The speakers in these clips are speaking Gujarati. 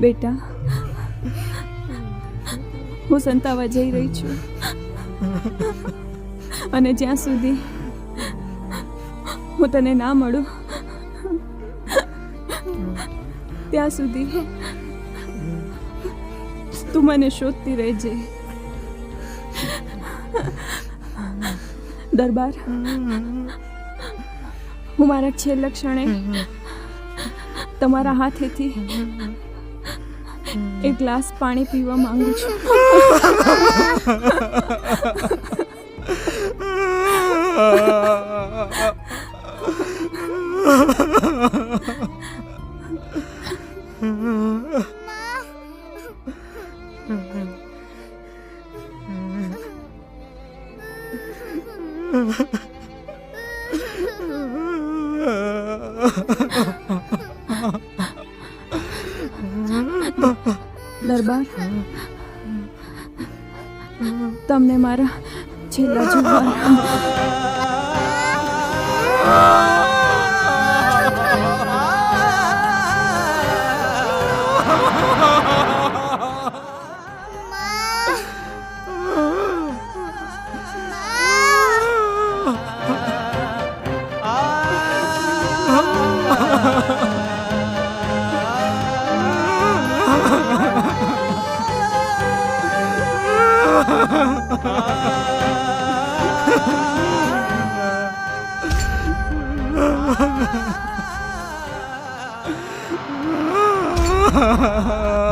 બેટા, હું સંતાવા જઈ રહી છું. અને જ્યાં સુધી હું તને ના મળું, ત્યાં સુધી તું મને શોધતી રહેજે. દરબાર, હું મારા છેલ્લા ક્ષણે તમારા હાથેથી એક ગ્લાસ પાણી પીવા માંગુ છું. દરબાર તમને મારા છેલ્લા જોવા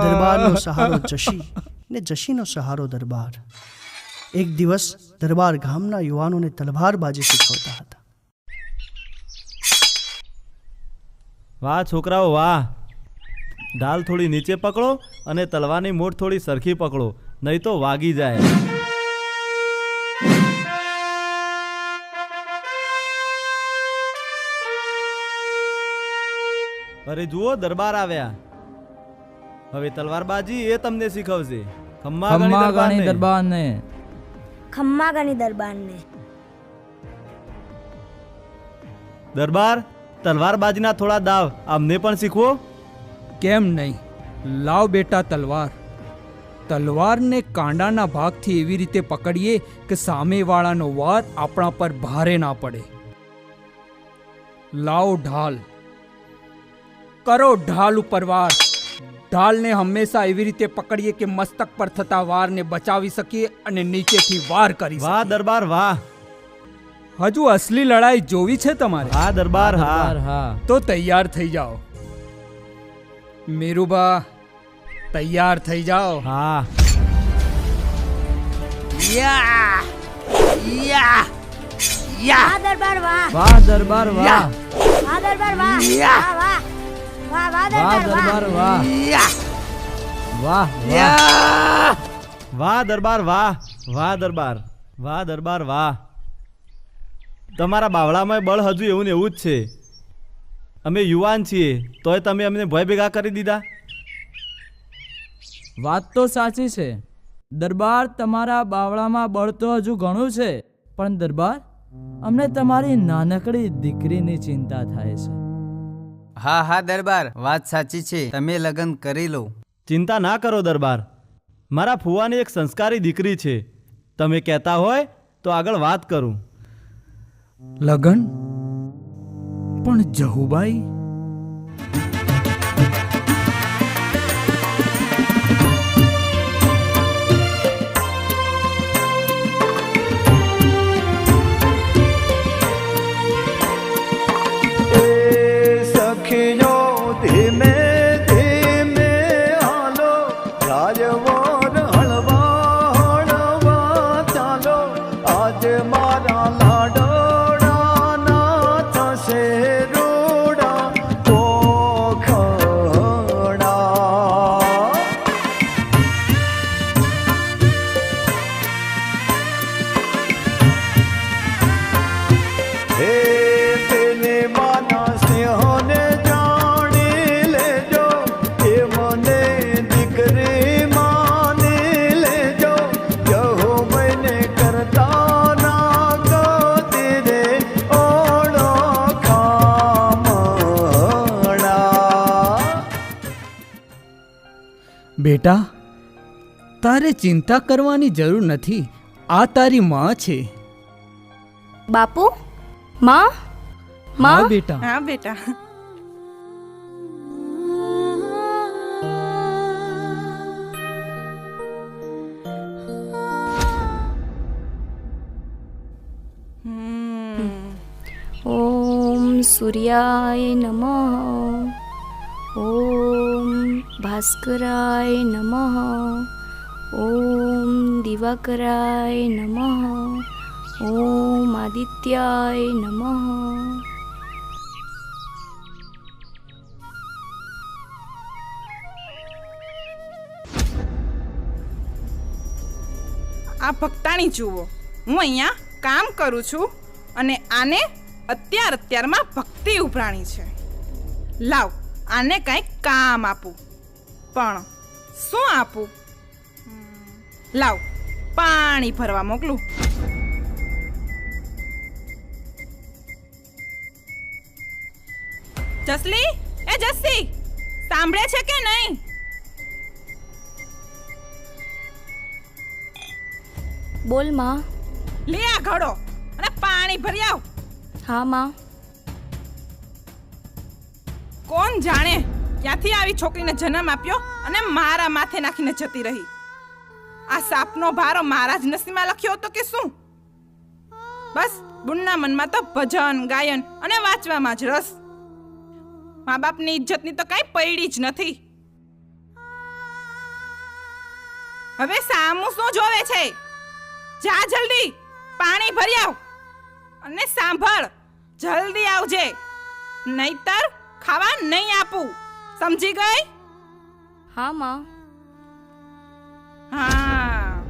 દરબારનો સહારો જશી ને જશીનો સહારો દરબાર. એક દિવસ દરબાર ગામના યુવાનોને તલવારબાજી શીખવતા હતા. વાહ છોકરાઓ, વાહ. ઢાલ થોડી નીચે પકડો અને તલવારની મૂઠ થોડી સરખી પકડો, નહીં તો વાગી જાય. અરે જુઓ દરબાર આવ્યા. હવે તલવારબાજી એ તમને શીખવશે. ખમ્મા ગણી ખમ્મા ગણી દરબારને. દરબારને દરબારને. દરબાર તલવારબાજીના થોડા દાવ. અમને પણ શીખવો. કેમ નહીં? લાવ બેટા તલવાર. તલવારને કાંડાના ભાગથી એવી રીતે પકડીએ કે સામેવાળાનો વાર આપણા પર ભારે ના પડે. લાવ ઢાલ. કરો ઢાલ ઉપર વાર. ઢાલને હંમેશા એવી રીતે પકડીએ કે મસ્તક પર થતા વારને બચાવી શકીએ અને નીચેથી વાર કરી વાહ દરબાર વાહ. હજુ અસલી લડાઈ જોવી છે તમારે? હા દરબાર હા. હા. તો તૈયાર થઈ જાઓ. મીરુબા તૈયાર થઈ જાઓ. હા. યા દરબાર વાહ. વાહ દરબાર વાહ. વાહ દરબાર વાહ. વાહ વાહ વાહ. વાહ દરબાર વાહ. વાહ. વાહ દરબાર વાહ. વાહ દરબાર. વાહ દરબાર વાહ. તમારા બાવળામાં બળ હજુ એવું ને એવું જ છે. અમે યુવાન છીએ તોય તમે અમને ભય ભેગા કરી દીધા. વાત તો સાચી છે. દરબાર તમારા બાવળામાં બળ તો હજુ ઘણું છે પણ દરબાર અમને તમારી નાનકડી દીકરીની ચિંતા થાય છે. હા હા દરબાર. વાત સાચી છે. તમે લગ્ન કરી લો. ચિંતા ના કરો દરબાર. મારા ફુવાની એક સંસ્કારી દીકરી છે. તમે કહેતા હોય તો આગળ વાત કરું. લગ્ન? પણ જહુબાઈ? આજે મારા બેટા તારે ચિંતા કરવાની જરૂર નથી. આ તારી માં છે. બાપુ? માં? માં? બેટા. હા બેટા. ઓમ સૂર્યાય નમઃ. ઓમ ભાસ્કરાય નમઃ. ઓમ દિવાકરાય નમઃ. ઓમ આદિત્યાય નમઃ. આ ભક્તાણી જુઓ. હું અહીંયા કામ કરું છું અને આને અત્યાર અત્યારમાં ભક્તિ ઉભરાણી છે. લાવ. આને કંઈક કામ આપું. પણ શું આપું? લાવ પાણી ભરવા મોકલું. જસલી એ જસ્સી સાંભળે છે કે નહીં? બોલમાં. લે આ ઘડો અને પાણી ભરી આવ. હા માં. કોણ જાણે ક્યાંથી આવી છોકરીને જન્મ આપ્યો અને મારા માથે નાખીને જતી રહી? આ સાપનો ભારો મારા જ નસીમાં લખ્યો હતો કે શું? બસ, બુનના મનમાં તો ભજન, ગાયન અને વાંચવામાં જ રસ. મા બાપની ઇજ્જતની તો કાંઈ પૈડી જ નથી. હવે સામું શું જોવે છે? જા જલ્દી, પાણી ભરી આવ અને સાંભળ, જલ્દી આવજે. નહીતર ખાવા નહીં આપું. સમજી ગઈ? હા માં. હા.